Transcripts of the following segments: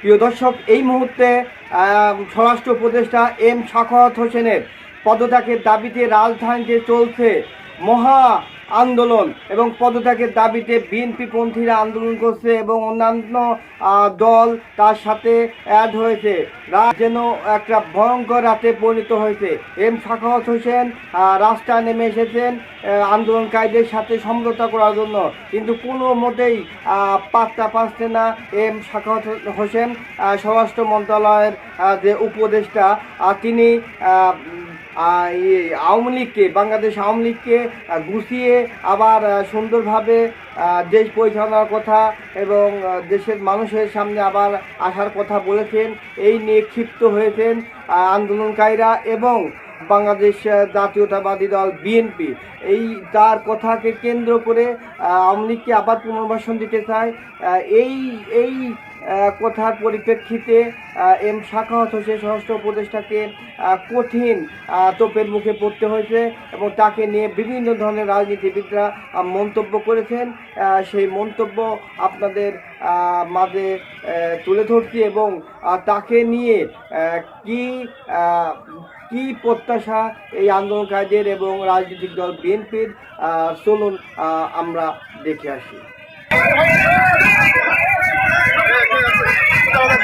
প্রিয় দর্শক এই মুহূর্তে স্বরাষ্ট্র উপদেষ্টা এম শাখাওয়াত হোসেনের পদত্যাগের দাবিতে রাজধানীতে চলছে মহা আন্দোলন এবং পদত্যাগের দাবিতে বিএনপি পন্থীরা আন্দোলন করছে এবং অন্যান্য দল তার সাথে অ্যাড হয়েছে। রাত যেন একটা ভয়ঙ্কর রাতে পরিণত হয়েছে। এম শাখাওয়াত হোসেন রাস্তায় নেমে এসেছেন আন্দোলনকারীদের সাথে সমঝোতা করার জন্য। কিন্তু কোনো মতেই পাত্তা পাচ্ছে না এম শাখাওয়াত হোসেন স্বরাষ্ট্র মন্ত্রণালয়ের যে উপদেষ্টা তিনি আওয়ামী লীগকে, বাংলাদেশ আওয়ামী লীগকে গুছিয়ে আবার সুন্দরভাবে দেশ পরিচালনার কথা এবং দেশের মানুষের সামনে আবার আসার কথা বলেছেন। এই নিয়ে ক্ষিপ্ত হয়েছেন আন্দোলনকারীরা এবং বাংলাদেশ জাতীয়তাবাদী দল বিএনপি। এই তার কথাকে কেন্দ্র করে আওয়ামী লীগকে আবার পুনর্বাসন দিতে চায়। এই এই কথার পরিপ্রেক্ষিতে এম শাখাওয়াত হোসেন স্বরাষ্ট্র উপদেষ্টাকে কঠিন তোপের মুখে পড়তে হয়েছে এবং তাকে নিয়ে বিভিন্ন ধরনের রাজনীতিবিদরা মন্তব্য করেছেন। সেই মন্তব্য আপনাদের মাঝে তুলে ধরছি এবং তাকে নিয়ে কি কি প্রত্যাশা এই আন্দোলনকারীদের এবং রাজনৈতিক দল বিএনপির? চলুন আমরা দেখে আসি। Todo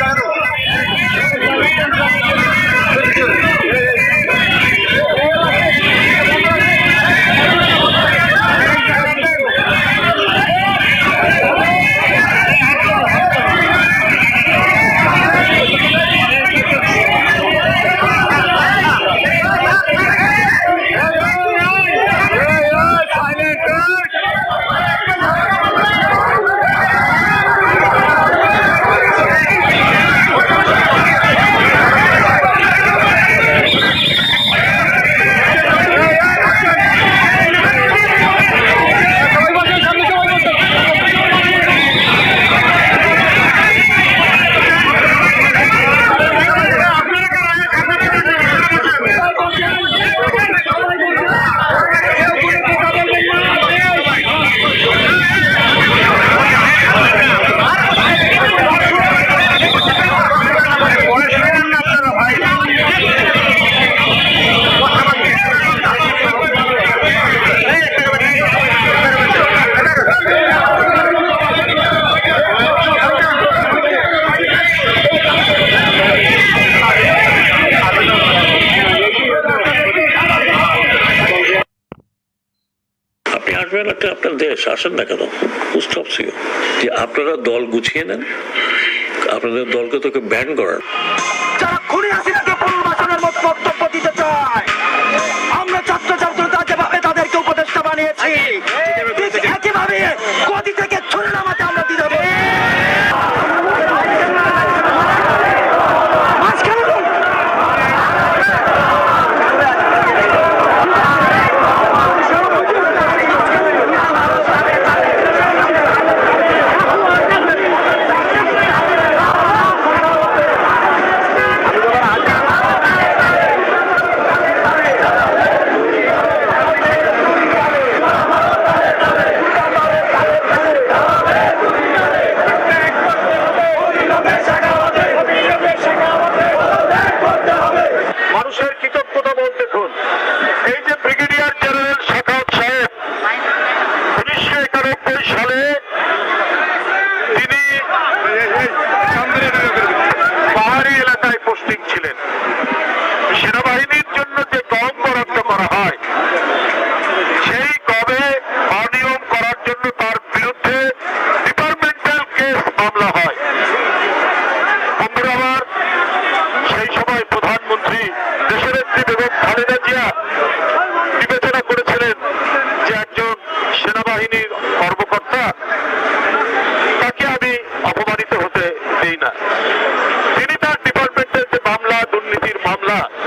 একটা আপনার দেশ আসেন না কেন? স্টপ ইউ যে আপনারা দল গুছিয়ে নেন, আপনাদের দলকে তোকে ব্যান করার যারা খুনি হাসিনাকে পুনর্বাসনের মতো বক্তব্য দিতে চায়। আমরা ছাত্র ছাত্রতা যেভাবে তাদেরকে উপদেষ্টা বানিয়েছি। up.